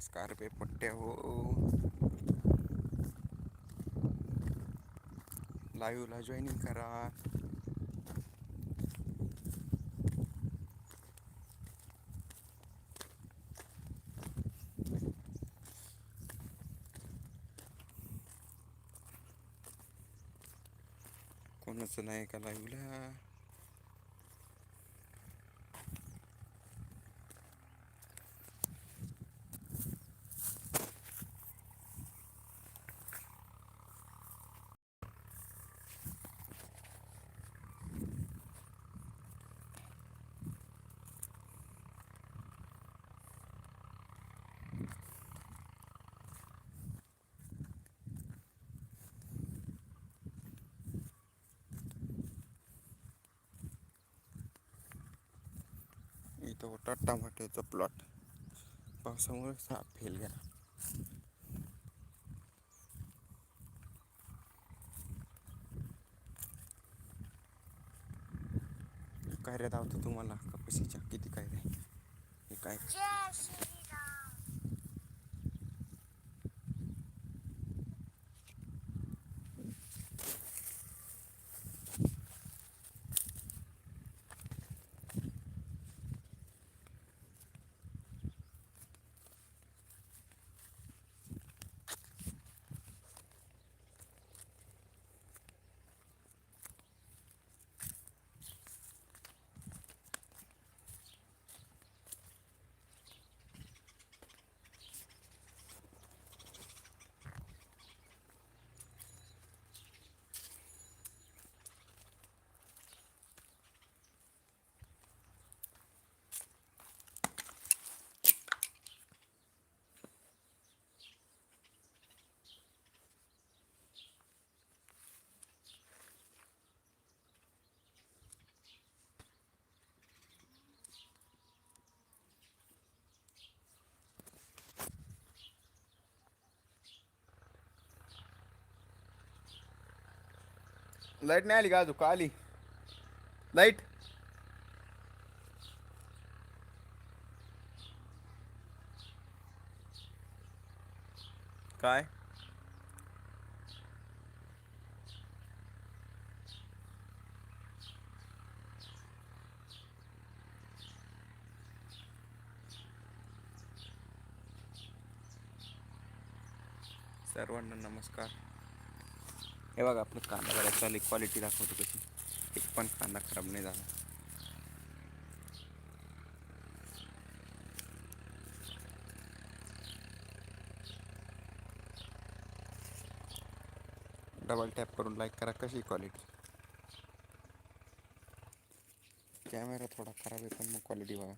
स्कार्पे पट्ट्या हो. लाईव्हला जॉईनिंग करा. कोणाचं नाही का लाईव्हला? इथं होता टमाट्याचा प्लॉट पावसामुळे साप फेल गेला. काय रे धावतो तुम्हाला? कपाशीच्या किती काय रे? हे काय? लाइट नाही आली का अजून? का आली? लाइट? काय? सर्वांना नमस्कार. हे बघा आपलं कांदा बघा चालेल क्वालिटी दाखवतो कशी. एक पण कांदा खराब नाही झाला. डबल टॅप करून लाईक करा कशी क्वालिटी कॅमेरा थोडा खराब आहे पण मग क्वालिटी बघा.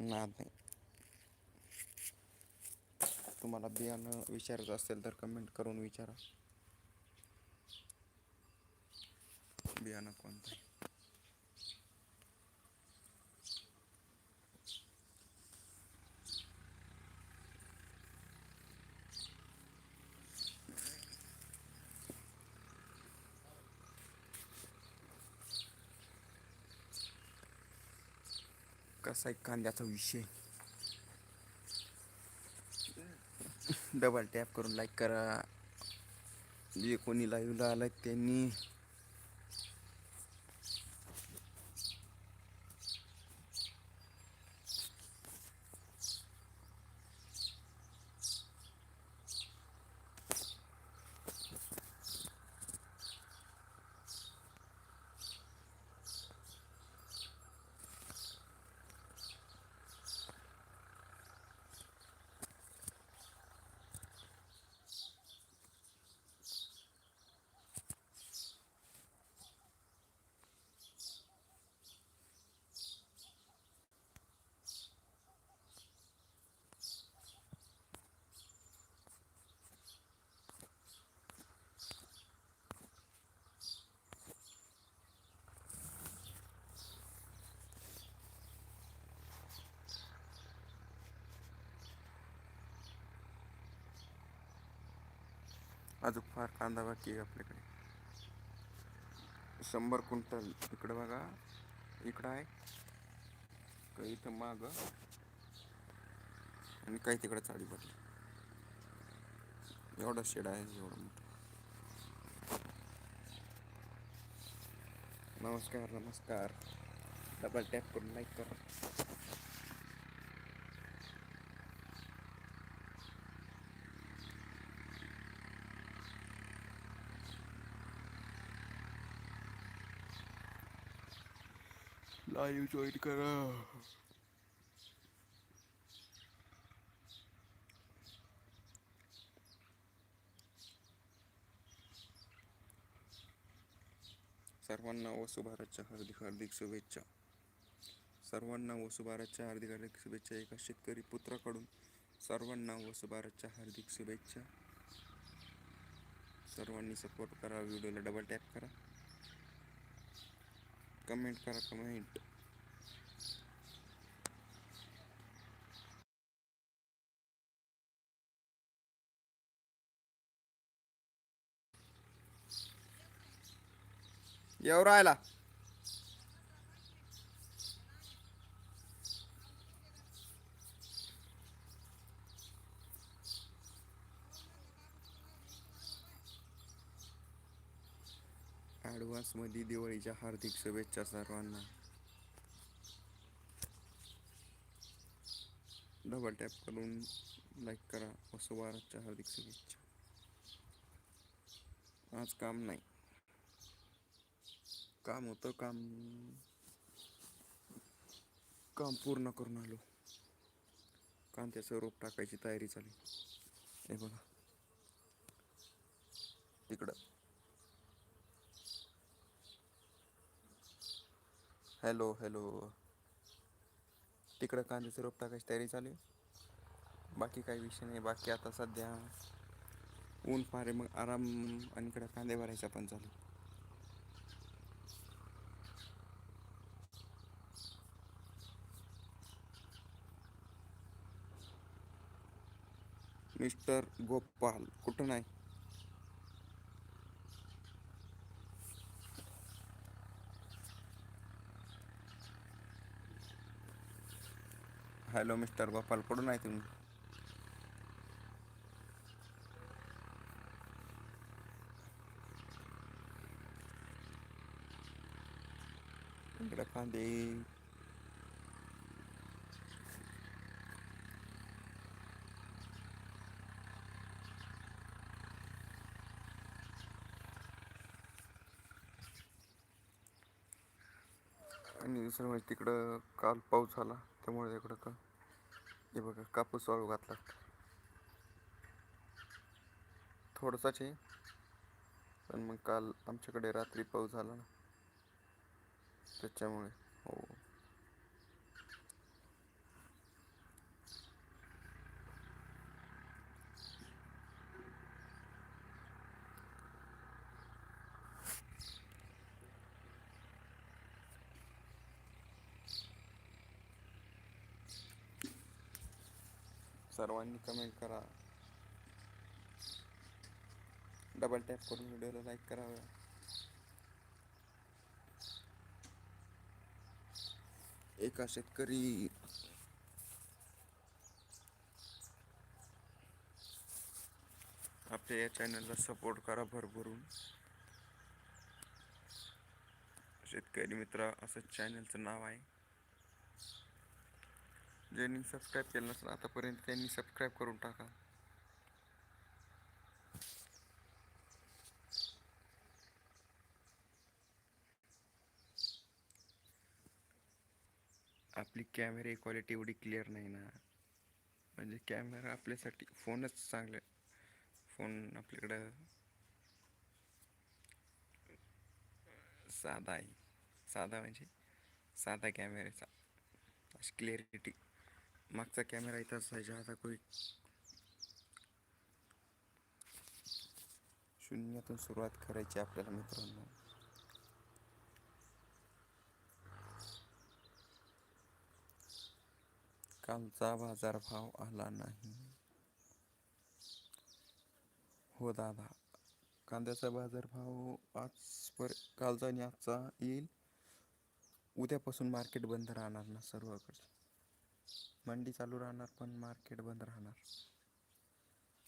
नाद नाही. तुम्हाला बियाणं विचारायचं असेल तर कमेंट करून विचारा. बियाणं कोणतं कसा आहे कांद्याचा विषय डबल टॅप करून लाईक करा जे कोणी लाईव्हला आलं त्यांनी अजून फार कांदा बाकी आहे आपल्याकडे. शंभर क्विंटल इकडं बघा. इकडं आहे. काही इथं माग. आणि काही तिकडे चाळी पडली एवढा शेड आहे एवढं मोठं. नमस्कार नमस्कार. डबल टॅप करून लाईक करा. लाईव्ह जॉईन करा सर्वांना वसुभारतच्या हार्दिक हार्दिक शुभेच्छा. सर्वांना वसुभारतच्या हार्दिक हार्दिक शुभेच्छा एका शेतकरी पुत्राकडून. सर्वांना वसुभारतच्या हार्दिक शुभेच्छा. सर्वांनी सपोर्ट करा व्हिडिओला डबल टॅप करा. कमेंट करा कमेंट. येऊ राहिला. ॲडव्हान्समध्ये दिवाळीच्या हार्दिक शुभेच्छा सर्वांना. डबल टॅप करून लाईक करा वसुबारच्या हार्दिक शुभेच्छा. आज काम नाही. काम होतं काम. काम पूर्ण करून आलो. कांत्याचं रोप टाकायची तयारी झाली हे बघा. तिकडं. Hello hello. तिकडं कांद्याचं रोप टाकायची तयारी चालू आहे. बाकी काही विषय नाही. बाकी आता सध्या ऊन फार मग आराम आणि इकडं कांदे भरायचा पण चालू. मिस्टर गोपाल कुठं नाही? हॅलो मिस्टर गोपाल कुठून आहे तुम्ही? इकडे कांदे आणि दुसरं म्हणजे तिकडं काल पाऊस झाला त्यामुळे इकडं का हे बघा कापूस वाळू घातला. थोडंसाच आहे पण मग काल आमच्याकडे रात्री पाऊस झाला ना त्याच्यामुळे. हो. सर्वांनी कमेंट करा. डबल टॅप करून व्हिडिओला लाईक करावं. एका शेतकरी आपल्या या चॅनलला सपोर्ट करा भरभरून. शेतकरी मित्र असं चॅनलचं नाव आहे. ज्यांनी सबस्क्राईब केलं नसेल आतापर्यंत त्यांनी सबस्क्राईब करून टाका. आपली कॅमेरा क्वालिटी एवढी क्लिअर नाही ना. म्हणजे कॅमेरा आपल्यासाठी फोनच चांगले फोन आपल्याकडं साधा आहे. साधा म्हणजे साधा कॅमेऱ्याचा अशी क्लिअरिटी मागचा कॅमेरा इथं असायचा आता कोई शून्यातून सुरुवात करायची आपल्याला मित्रांनो. कालचा बाजारभाव आला नाही. हो दादा कांद्याचा बाजारभाव आज पर कालचा आणि आजचा येईल. उद्यापासून मार्केट बंद राहणार ना सर्वकडे? मंडी चालू राहणार पण मार्केट बंद राहणार.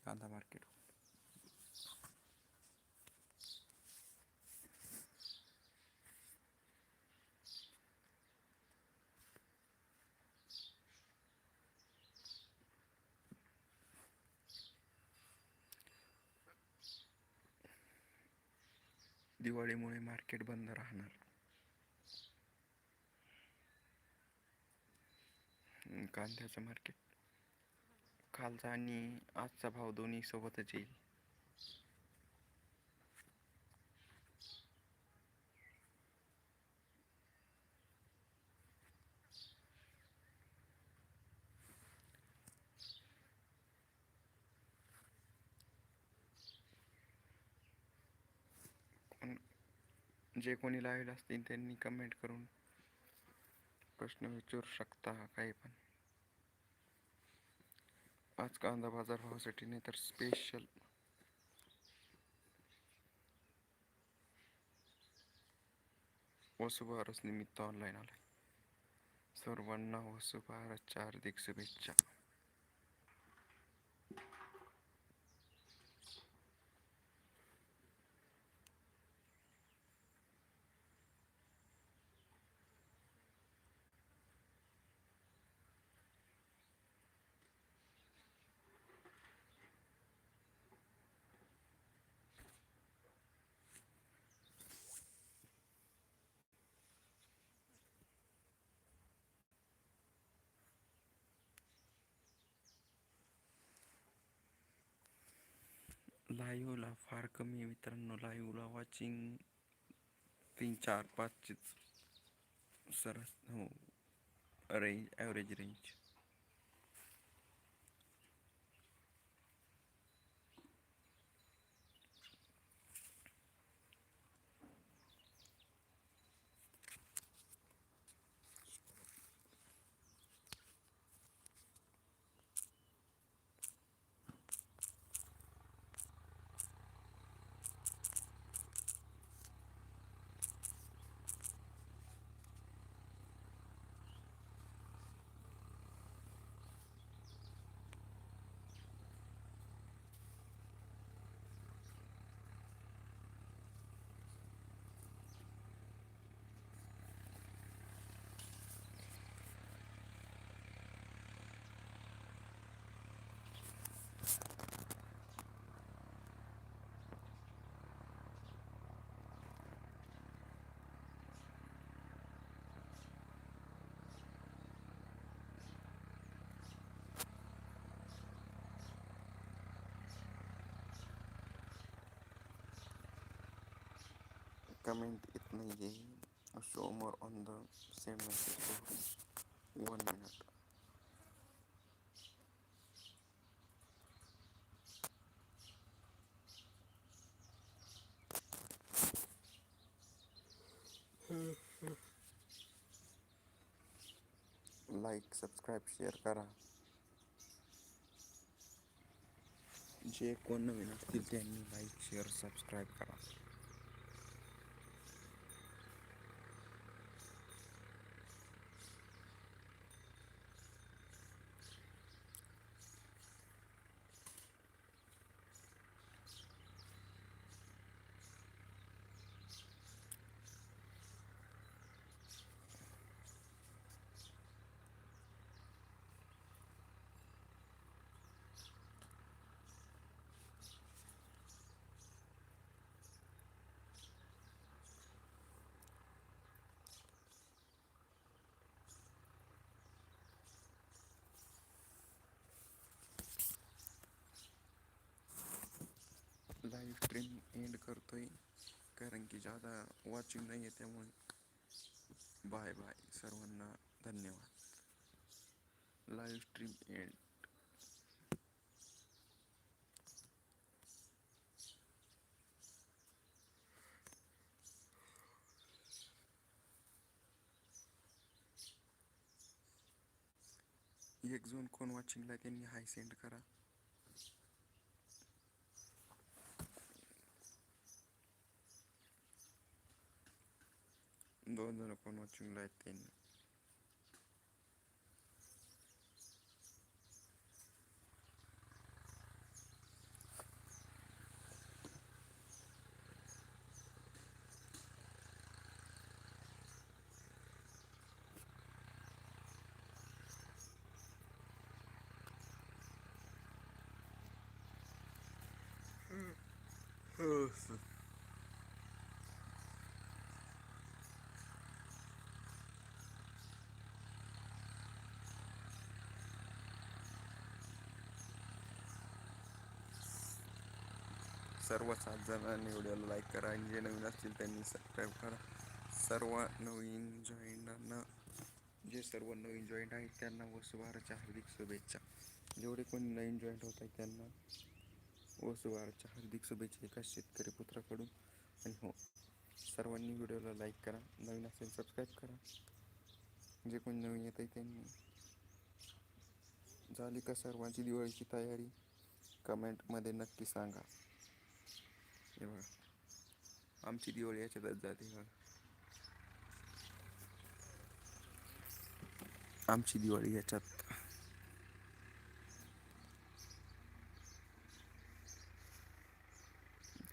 कांदा मार्केट दिवाळीमुळे मार्केट बंद राहणार. कांद्याचं मार्केट कालचा आणि आजचा भाव दोन्ही सोबतच येईल. जे कोणी लावेल असतील त्यांनी कमेंट करून प्रश्न विचारू शकता काही पण. आज कांदा बाजार भावासाठी नाही तर स्पेशल वसुभारस निमित्त ऑनलाईन आलाय. सर्वांना वसुभारसच्या हार्दिक शुभेच्छा. लाईव्हला फार कमी आहे मित्रांनो. लाईव्हला वॉचिंग तीन चार पाचचीच सरस हो रेंज ॲव्हरेज रेंज कमेंट इतना नाही आहे show more on the send message one minute like subscribe share करा जे कोण नवीन असतील त्यांनी लाईक शेअर सबस्क्राईब करा स्ट्रीम एंड करतोय, कारण की जादा वॉचिंग नाही आहे त्यामुळे. बाय बाय सर्वांना धन्यवाद. लाईव्ह स्ट्रीम एंड एक जण कोण वॉचिंगला आहे त्यांनी हाय सेंड करा. those are upon watching live in. Oh, सर्व सात जणांनी व्हिडिओला लाईक करा. आणि जे नवीन असतील त्यांनी सबस्क्राईब करा. सर्व नवीन जॉईंटांना जे सर्व नवीन जॉईंट आहेत त्यांना वसुभाराच्या हार्दिक शुभेच्छा. जेवढे कोणी नवीन जॉईंट होत आहेत त्यांना वसुभाराच्या हार्दिक शुभेच्छा एका शेतकरी पुत्राकडून. आणि हो सर्वांनी व्हिडिओला लाईक करा. नवीन असेल सबस्क्राईब करा. जे कोणी नवीन येत आहे त्यांनी. झाली का सर्वांची दिवाळीची तयारी? कमेंटमध्ये नक्की सांगा. हे बघा आमची दिवाळी याच्यातच जाते बघा. आमची दिवाळी याच्यात.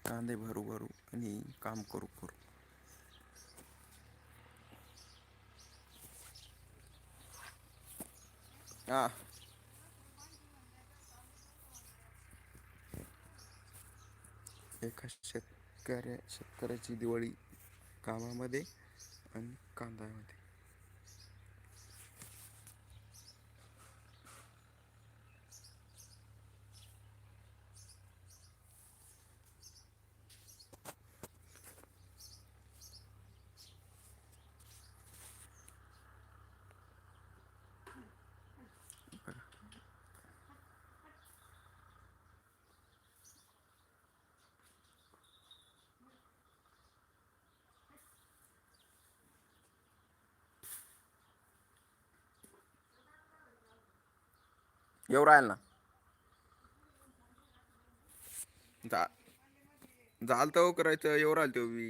कांदे भरू भरू आणि काम करू करू. हा एका शेतकऱ्या शेतकऱ्याची दिवाळी कामामध्ये आणि कांद्यामध्ये येऊ राहील ना. जा झाल तर हो करायचं येऊ राहिल तो बी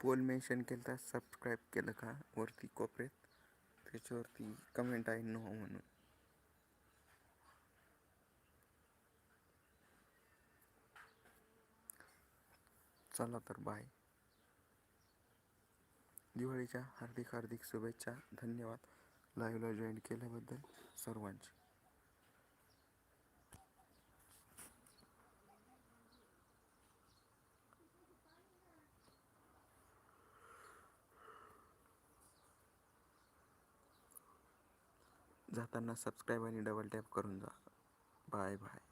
पोल मेन्शन केलं तर सबस्क्राईब केलं का वरती कोपऱ्यात त्याच्यावरती कमेंट आहे नो म्हणून. चला तर बाय दिवाळीच्या हार्दिक हार्दिक शुभेच्छा धन्यवाद. लाईव्हला जॉईन केल्याबद्दल सर्वांचे. जाताना सबस्क्राईब आणि डबल टॅप करून जा. Bye bye